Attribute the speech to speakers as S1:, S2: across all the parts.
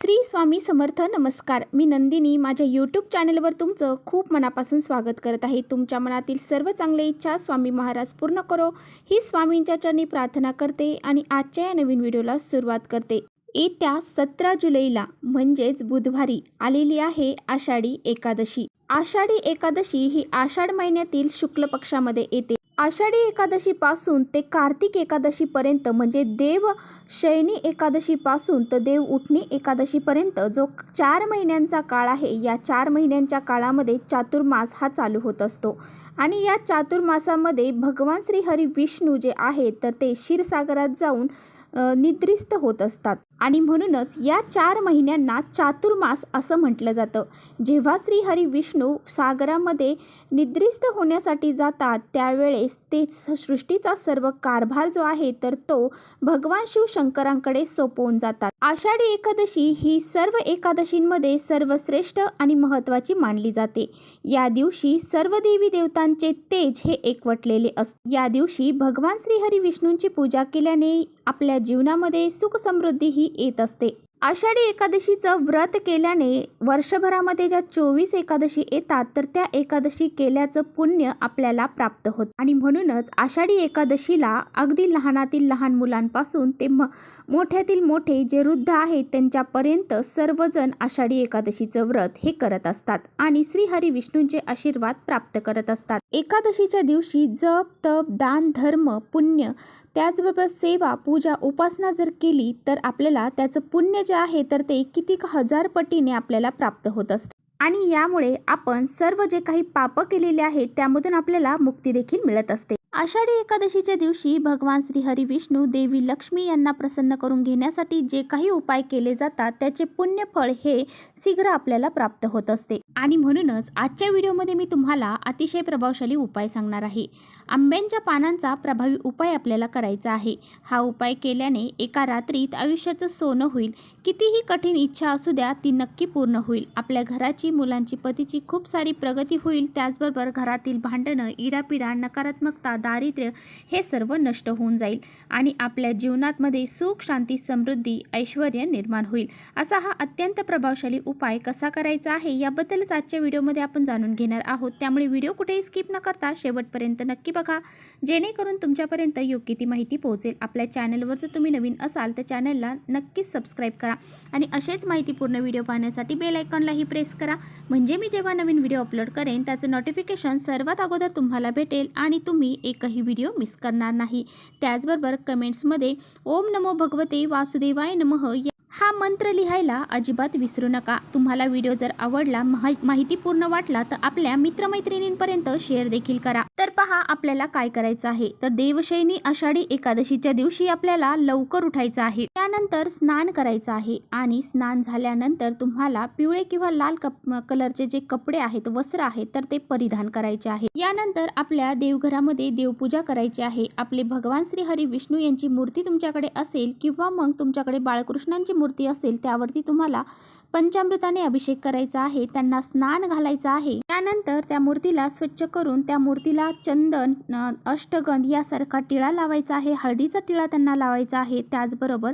S1: श्री स्वामी समर्थ नमस्कार. मी नंदिनी. माझ्या यूट्यूब चॅनलवर तुमचं खूप मनापासून स्वागत करत आहे. तुमच्या मनातील सर्व चांगले इच्छा स्वामी महाराज पूर्ण करो. ही स्वामींच्या चरणी प्रार्थना करते आणि आजच्या या नवीन व्हिडिओला सुरुवात करते. येत्या सतरा जुलैला म्हणजेच बुधवारी आलेली आहे आषाढी एकादशी. आषाढी एकादशी ही आषाढ महिन्यातील शुक्ल पक्षामध्ये येते. आषाढी एकादशीपासून ते कार्तिक एकादशीपर्यंत म्हणजे देव शयनी एकादशीपासून तर देव उठणी एकादशीपर्यंत जो चार महिन्यांचा काळ आहे या चार महिन्यांच्या काळामध्ये चातुर्मास हा चालू होत असतो. आणि या चातुर्मासामध्ये भगवान श्री हरी विष्णू जे आहे तर ते क्षीरसागरात जाऊन निद्रिस्त होत असतात. आणि म्हणूनच या चार महिन्यांना चातुर्मास असं म्हटलं जातं. जेव्हा श्रीहरी विष्णू सागरामध्ये निद्रिस्त होण्यासाठी जातात त्यावेळेस ते सृष्टीचा सर्व कारभार जो आहे तर तो भगवान शिव शंकरांकडे सोपवून जातात. आषाढी एकादशी ही सर्व एकादशींमध्ये सर्वश्रेष्ठ आणि महत्त्वाची मानली जाते. या दिवशी सर्व देवी देवतांचे तेज हे एकवटलेले असते. या दिवशी भगवान श्रीहरी विष्णूंची पूजा केल्याने आपल्या जीवनामध्ये सुख समृद्धी ही येत असते. आषाढी एकादशीचं व्रत केल्याने वर्षभरामध्ये ज्या चोवीस एकादशी येतात तर त्या एकादशी केल्याचं पुण्य आपल्याला प्राप्त होत. आणि म्हणूनच आषाढी एकादशीला अगदी लहानातील लहान मुलांपासून ते म मोठ्यातील मोठे जे वृद्ध आहेत त्यांच्यापर्यंत सर्वजण आषाढी एकादशीचं व्रत हे करत असतात आणि श्रीहरी विष्णूंचे आशीर्वाद प्राप्त करत असतात. एकादशीच्या दिवशी जप तप दान धर्म पुण्य त्याचबरोबर सेवा पूजा उपासना जर केली तर आपल्याला त्याचं पुण्य जे आहे तर ते कितीक हजार पटीने आपल्याला प्राप्त होत असते. आणि यामुळे आपण सर्व जे काही पापं केलेले आहेत त्यामधून आपल्याला मुक्ती देखील मिळत असते. आषाढी एकादशीच्या दिवशी भगवान श्री हरी विष्णू देवी लक्ष्मी यांना प्रसन्न करून घेण्यासाठी जे काही उपाय केले जातात त्याचे पुण्यफळ हे शीघ्र आपल्याला प्राप्त होत असते. आणि म्हणूनच आजच्या व्हिडिओमध्ये मी तुम्हाला अतिशय प्रभावशाली उपाय सांगणार आहे. आंब्यांच्या पानांचा प्रभावी उपाय आपल्याला करायचा आहे. हा उपाय केल्याने एका रात्रीत आयुष्याचं सोनं होईल. कितीही कठीण इच्छा असू द्या ती नक्की पूर्ण होईल. आपल्या घराची मुलांची पतीची खूप सारी प्रगती होईल. त्याचबरोबर घरातील भांडणं इडापिडा नकारात्मकता दारिद्र्य हे सर्व नष्ट होऊन जाईल आणि आपल्या जीवनातमध्ये सुख शांती समृद्धी ऐश्वर निर्माण होईल. असा हा अत्यंत प्रभावशाली उपाय कसा करायचा आहे याबद्दलच आजच्या व्हिडिओमध्ये आपण जाणून घेणार आहोत. त्यामुळे व्हिडिओ कुठेही स्किप न करता शेवटपर्यंत नक्की बघा. जेणेकरून तुमच्यापर्यंत योग्य ती माहिती पोहोचेल. आपल्या चॅनलवर जर तुम्ही नवीन असाल तर चॅनलला नक्कीच सबस्क्राईब करा. आणि असेच माहितीपूर्ण व्हिडिओ पाहण्यासाठी बेल आयकॉनलाही प्रेस करा. म्हणजे मी जेव्हा नवीन व्हिडिओ अपलोड करेन त्याचं नोटिफिकेशन सर्वात अगोदर तुम्हाला भेटेल आणि तुम्ही एकही व्हिडिओ मिस करणार नाही. त्याचबरोबर कमेंट्समध्ये ओम नमो भगवते वासुदेवाय नमः हा मंत्र लिहायला अजिबात विसरू नका. तुम्हाला व्हिडिओ जर आवडला माहि माहितीपूर्ण वाटला तर आपल्या मित्रमैत्रिणींपर्यंत शेअर देखील करा. तर पहा आपल्याला काय करायचं आहे. तर देवशैनी आषाढी एकादशीच्या दिवशी आपल्याला लवकर उठायचं आहे. त्यानंतर स्नान करायचं आहे आणि स्नान झाल्यानंतर तुम्हाला पिवळे किंवा लाल कप कलरचे जे कपडे आहेत वस्त्र आहेत तर ते परिधान करायचे आहे. यानंतर आपल्या देवघरामध्ये देवपूजा करायची आहे. आपले भगवान श्री हरी विष्णू यांची मूर्ती तुमच्याकडे असेल किंवा मग तुमच्याकडे बाळकृष्णांची मूर्ती असेल त्यावरती तुम्हाला पंचामृताने अभिषेक करायचा आहे त्यांना स्नान घालायचं आहे. त्यानंतर त्या मूर्तीला स्वच्छ करून त्या मूर्तीला चंदन अष्टगंध यासारखा टिळा लावायचा आहे हळदीचा टिळा त्यांना लावायचा आहे. त्याचबरोबर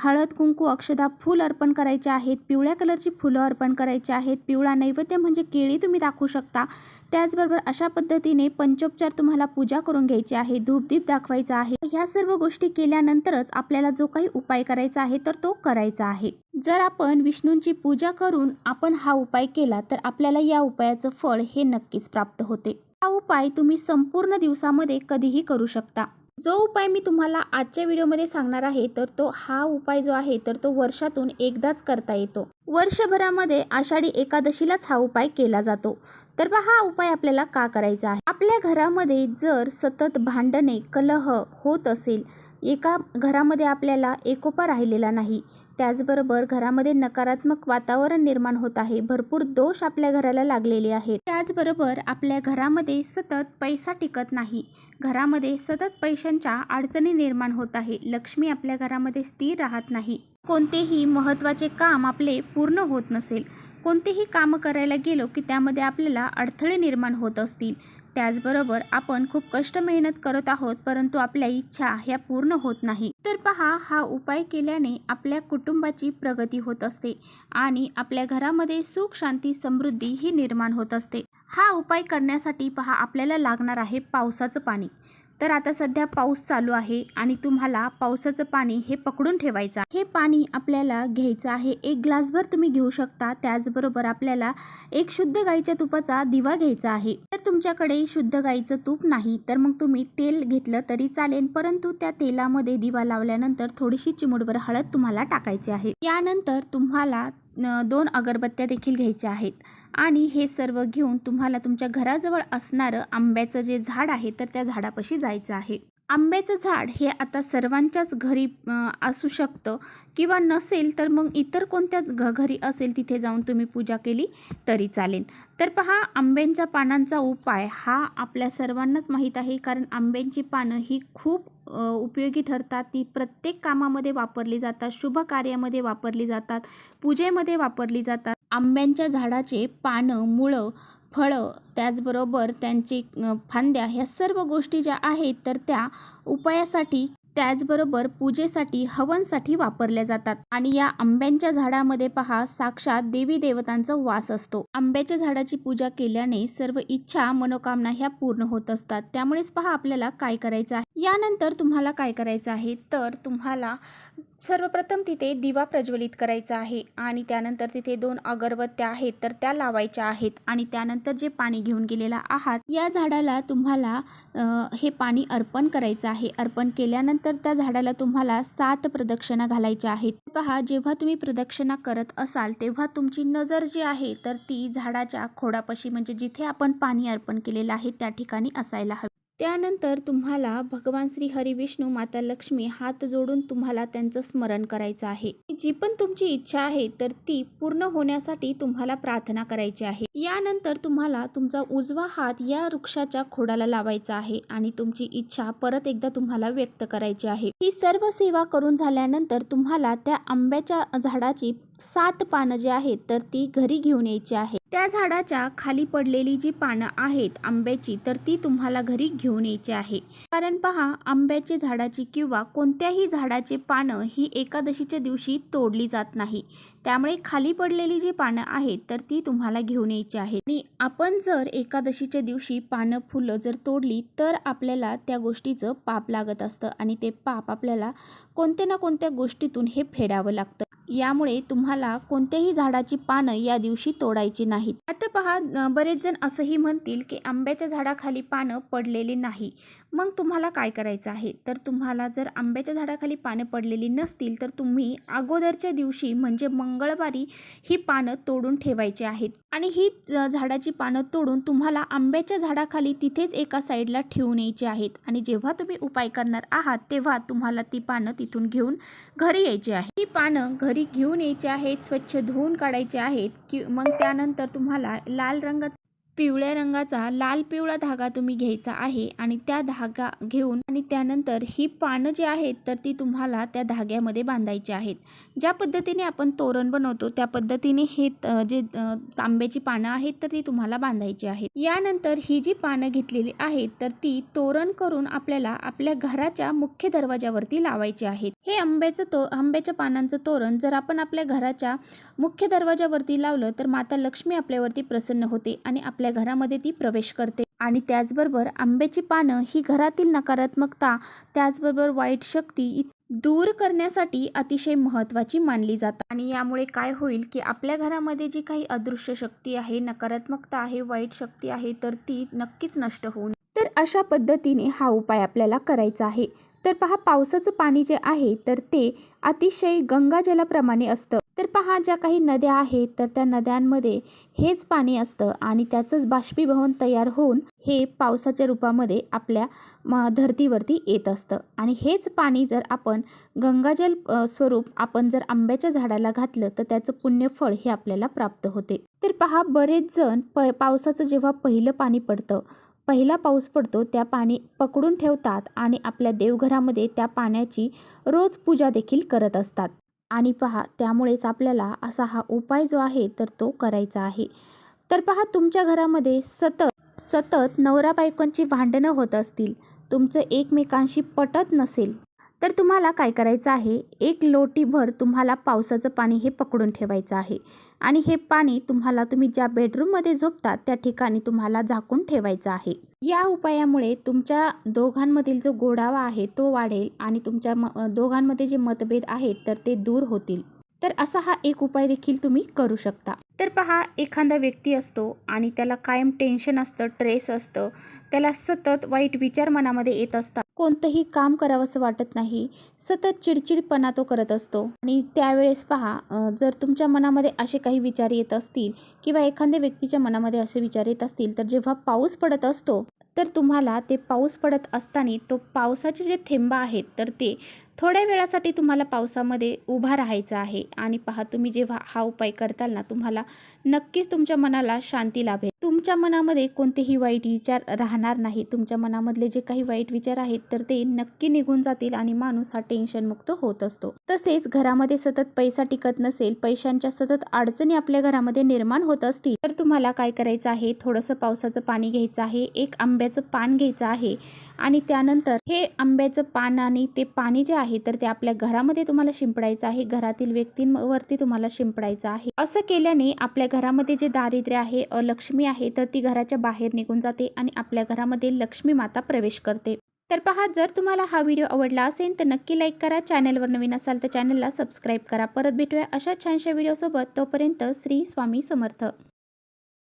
S1: हळद कुंकू अक्षदा फूल अर्पण करायचे आहेत पिवळ्या कलरची फुलं अर्पण करायची आहेत. पिवळा नैवेद्य म्हणजे केळी तुम्ही दाखवू शकता. त्याचबरोबर अशा पद्धतीने पंचोपचार तुम्हाला पूजा करून घ्यायची आहे धूपदीप दाखवायचा आहे. ह्या सर्व गोष्टी केल्यानंतरच आपल्याला जो काही उपाय करायचा आहे तर तो करायचा आहे. जर आपण विष्णूंची पूजा करून आपण हा उपाय केला तर आपल्याला या उपायाचं फळ हे नक्कीच प्राप्त होते. हा उपाय तुम्ही संपूर्ण दिवसामध्ये कधीही करू शकता. जो उपाय मी तुम्हाला आजच्या व्हिडिओमध्ये सांगणार आहे तर तो हा उपाय जो आहे तर तो वर्षातून एकदाच करता येतो. वर्षभरामध्ये आषाढी एकादशीलाच हा उपाय केला जातो. तर बा हा उपाय आपल्याला का करायचा आहे? आपल्या घरामध्ये जर सतत भांडणे कलह होत असेल एका घरामध्ये आपल्याला एकोपा राहिलेला नाही. त्याचबरोबर घरामध्ये नकारात्मक वातावरण निर्माण होत आहे. भरपूर दोष आपल्या घराला लागलेले आहेत. त्याचबरोबर आपल्या घरामध्ये सतत पैसा टिकत नाही. घरामध्ये सतत पैशांच्या अडचणी निर्माण होत आहे. लक्ष्मी आपल्या घरामध्ये स्थिर राहत नाही. कोणतेही महत्त्वाचे काम आपले पूर्ण होत नसेल. कोणतेही कामं करायला गेलो की त्यामध्ये आपल्याला अडथळे निर्माण होत असतील. त्याचबरोबर आपण खूप कष्ट मेहनत करत आहोत परंतु आपल्या इच्छा ह्या पूर्ण होत नाही. तर पहा हा उपाय केल्याने आपल्या कुटुंबाची प्रगती होत असते आणि आपल्या घरामध्ये सुख शांती समृद्धी ही निर्माण होत असते. हा उपाय करण्यासाठी पहा आपल्याला लागणार आहे पावसाचं पाणी. तर आता सध्या पाऊस चालू आहे आणि तुम्हाला पावसाचं पाणी हे पकडून ठेवायचं आहे. हे पाणी आपल्याला घ्यायचं आहे. एक ग्लासभर तुम्ही घेऊ शकता. त्याचबरोबर आपल्याला एक शुद्ध गाईच्या तुपाचा दिवा घ्यायचा आहे. तर तुमच्याकडे शुद्ध गाईचं तूप नाही तर मग तुम्ही तेल घेतलं तरी चालेल. परंतु त्या तेलामध्ये दिवा लावल्यानंतर थोडीशी चिमुडभर हळद तुम्हाला टाकायची आहे. यानंतर तुम्हाला दोन अगरबत्त्या देखील घ्यायच्या आहेत. आणि हे सर्व घेऊन तुम्हाला तुमच्या घराजवळ असणारं आंब्याचं जे झाड आहे तर त्या झाडापाशी जायचं आहे. आंब्याचं झाड हे आता सर्वांच्याच घरी असू शकतं किंवा नसेल तर मग इतर कोणत्या घ घरी असेल तिथे जाऊन तुम्ही पूजा केली तरी चालेल. तर पहा आंब्यांच्या पानांचा उपाय हा आपल्या सर्वांनाच माहीत आहे कारण आंब्यांची पानं ही खूप उपयोगी ठरतात. ती प्रत्येक कामामध्ये वापरली जातात शुभ कार्यामध्ये वापरली जातात पूजेमध्ये वापरली जातात. आंब्यांच्या झाडाचे पानं मुळं फळं त्याचबरोबर त्यांचे फांद्या ह्या सर्व गोष्टी ज्या आहेत तर त्या उपायासाठी त्याचबरोबर पूजेसाठी हवनसाठी वापरल्या जातात. आणि या आंब्यांच्या झाडामध्ये पहा साक्षात देवी देवतांचा वास असतो. आंब्याच्या झाडाची पूजा केल्याने सर्व इच्छा मनोकामना ह्या पूर्ण होत असतात. त्यामुळेच पहा आपल्याला काय करायचं आहे? यानंतर तुम्हाला काय करायचं आहे? तर तुम्हाला सर्वप्रथम तिथे दिवा प्रज्वलित करायचा आहे आणि त्यानंतर तिथे दोन अगरबत्त्या आहेत तर त्या लावायच्या आहेत आणि त्यानंतर जे पाणी घेऊन गेलेला आहात या झाडाला तुम्हाला हे पाणी अर्पण करायचं आहे. अर्पण केल्यानंतर त्या झाडाला तुम्हाला सात प्रदक्षिणा घालायच्या आहेत. पहा जेव्हा तुम्ही प्रदक्षिणा करत असाल तेव्हा तुमची नजर जी आहे तर ती झाडाच्या खोडापाशी म्हणजे जिथे आपण पाणी अर्पण केलेलं आहे त्या ठिकाणी असायला हवी. त्यानंतर तुम्हाला भगवान श्री हरी विष्णू माता लक्ष्मी हात जोडून तुम्हाला त्यांचं स्मरण करायचं आहे. जी पण तुमची इच्छा आहे तर ती पूर्ण होण्यासाठी तुम्हाला प्रार्थना करायची आहे. यानंतर तुम्हाला तुमचा उजवा हात या वृक्षाच्या खोडाला लावायचा आहे आणि तुमची इच्छा परत एकदा तुम्हाला व्यक्त करायची आहे. ही सर्व सेवा करून झाल्यानंतर तुम्हाला त्या आंब्याच्या झाडाची सात पानं जी आहेत तर ती घरी घेऊन यायची आहे त्या झाडाच्या खाली पडलेली जी पानं आहेत आंब्याची तर ती तुम्हाला घरी घेऊन यायची आहे. कारण पहा आंब्याची झाडाची किंवा कोणत्याही झाडाची पानं ही एकादशीच्या दिवशी तोडली जात नाही. त्यामुळे खाली पडलेली जी पानं आहेत तर ती तुम्हाला घेऊन यायची आहेत. आणि आपण जर एकादशीच्या दिवशी पानं फुलं जर तोडली तर आपल्याला त्या गोष्टीचं पाप लागत असतं आणि ते पाप आपल्याला कोणत्या ना कोणत्या गोष्टीतून हे फेडावं लागतं. यामुळे तुम्हाला कोणत्याही झाडाची पानं या दिवशी तोडायची नाहीत. आता पहा बरेच जण असंही म्हणतील की आंब्याच्या झाडाखाली पानं पडलेली नाही. मग तुम्हाला काय करायचं आहे? तर तुम्हाला जर आंब्याच्या झाडाखाली पानं पडलेली नसतील तर तुम्ही अगोदरच्या दिवशी म्हणजे मंगळवारी ही पानं तोडून ठेवायची आहेत. आणि ही झाडाची पानं तोडून तुम्हाला आंब्याच्या झाडाखाली तिथेच एका साईडला ठेवून यायची आहेत. आणि जेव्हा तुम्ही उपाय करणार आहात तेव्हा तुम्हाला ती पानं तिथून घेऊन घरी यायची आहे ही पानं घरी घेऊन यायची आहेत स्वच्छ धुवून काढायची आहेत की मग त्यानंतर तुम्हाला लाल रंगाचा पिवळ्या रंगाचा लाल पिवळा धागा तुम्ही घ्यायचा आहे आणि त्या धागा घेऊन आणि त्यानंतर ही पानं जी आहेत तर ती तुम्हाला त्या धाग्यामध्ये बांधायची आहेत. ज्या पद्धतीने आपण तोरण बनवतो त्या पद्धतीने हे जे तांब्याची पानं आहेत तर ती तुम्हाला बांधायची आहेत. यानंतर ही जी पानं घेतलेली आहेत तर ती तोरण करून आपल्याला आपल्या घराच्या मुख्य दरवाजावरती लावायची आहेत. हे आंब्याचं तो आंब्याच्या पानांचं तोरण जर आपण आपल्या घराच्या मुख्य दरवाजावरती लावलं तर माता लक्ष्मी आपल्यावरती प्रसन्न होते आणि आपल्या घरामध्ये ती प्रवेश करते. आणि त्याचबरोबर आंब्याची पानं ही घरातील नकारात्मकता त्याचबरोबर वाईट शक्ती इ- दूर करण्यासाठी अतिशय महत्त्वाची मानली जातात. आणि यामुळे काय होईल की आपल्या घरामध्ये जी काही अदृश्य शक्ती आहे नकारात्मकता आहे वाईट शक्ती आहे तर ती नक्कीच नष्ट होऊन तर अशा पद्धतीने हा उपाय आपल्याला करायचा आहे. तर पहा पावसाचं पाणी जे आहे तर ते अतिशय गंगाजलाप्रमाणे असतं. तर पहा ज्या काही नद्या आहेत तर त्या नद्यांमध्ये हेच पाणी असतं आणि त्याचंच बाष्पीभवन तयार होऊन हे पावसाच्या रूपामध्ये आपल्या म धर्तीवरती येत असतं. आणि हेच पाणी जर आपण गंगाजल स्वरूप आपण जर आंब्याच्या झाडाला घातलं तर त्याचं पुण्यफळ हे आपल्याला प्राप्त होते. तर पहा बरेच जण प पावसाचं जेव्हा पहिलं पाणी पडतं पहिला पाऊस पडतो त्या पाणी पकडून ठेवतात आणि आपल्या देवघरामध्ये त्या पाण्याची रोज पूजा देखील करत असतात. आणि पहा त्यामुळेच आपल्याला असा हा उपाय जो आहे तर तो करायचा आहे. तर पहा तुमच्या घरामध्ये सतत सतत नवरा बायकोंची भांडणं होत असतील तुमचं एकमेकांशी पटत नसेल तर तुम्हाला काय करायचं आहे? एक लोटीभर तुम्हाला पावसाचं पाणी हे पकडून ठेवायचं आहे. आणि हे पाणी तुम्हाला तुम्ही ज्या बेडरूममध्ये झोपता त्या ठिकाणी तुम्हाला झाकून ठेवायचं आहे. या उपायामुळे तुमच्या दोघांमधील जो गोडावा आहे तो वाढेल आणि तुमच्या म दोघांमध्ये जे मतभेद आहेत तर ते दूर होतील. तर असा हा एक उपाय देखील तुम्ही करू शकता. तर पहा एखादा व्यक्ती असतो आणि त्याला कायम टेन्शन असतं ट्रेस असतं. त्याला सतत वाईट विचार मनामध्ये येत असतात. कोणतंही काम करावंसं वाटत नाही. सतत चिडचिडपणा तो करत असतो. आणि त्यावेळेस पहा जर तुमच्या मनामध्ये असे काही विचार येत असतील किंवा एखाद्या व्यक्तीच्या मनामध्ये असे विचार येत असतील तर जेव्हा पाऊस पडत असतो तर तुम्हाला ते पाऊस पडत असताना तो पावसाचे जे थेंब आहेत तर ते थोड्या वेळासाठी तुम्हाला पावसामध्ये उभा राहायचं आहे. आणि पहा तुम्ही जेव्हा हा उपाय करताल ना तुम्हाला नक्कीच तुमच्या मनाला शांती लाभेल. तुमच्या मनामध्ये कोणतेही वाईट विचार राहणार नाही तुमच्या मनामधले जे काही वाईट विचार आहेत तर ते नक्की निघून जातील आणि माणूस हा टेन्शनमुक्त होत असतो. तसेच घरामध्ये सतत पैसा टिकत नसेल पैशांच्या सतत अडचणी आपल्या घरामध्ये निर्माण होत असतील तर तुम्हाला काय करायचं आहे? थोडंसं पावसाचं पाणी घ्यायचं आहे एक आंब्याचं पान घ्यायचं आहे आणि त्यानंतर हे आंब्याचं पान आणि ते पाणी जे आहे तर ते आपल्या घरामध्ये तुम्हाला शिंपडायचं आहे. घरातील व्यक्तींवरती तुम्हाला शिंपडायचं आहे. असं केल्याने आपल्या घरामध्ये जे दारिद्र्य आहे अलक्ष्मी आहे तर ती घराच्या बाहेर निघून जाते आणि आपल्या घरामध्ये लक्ष्मी माता प्रवेश करते. तर पहा जर तुम्हाला हा व्हिडिओ आवडला असेल तर नक्की लाईक करा. चॅनलवर नवीन असाल तर चॅनलला सबस्क्राईब करा. परत भेटूया अशा छानशा व्हिडिओसोबत. तोपर्यंत श्री स्वामी समर्थ.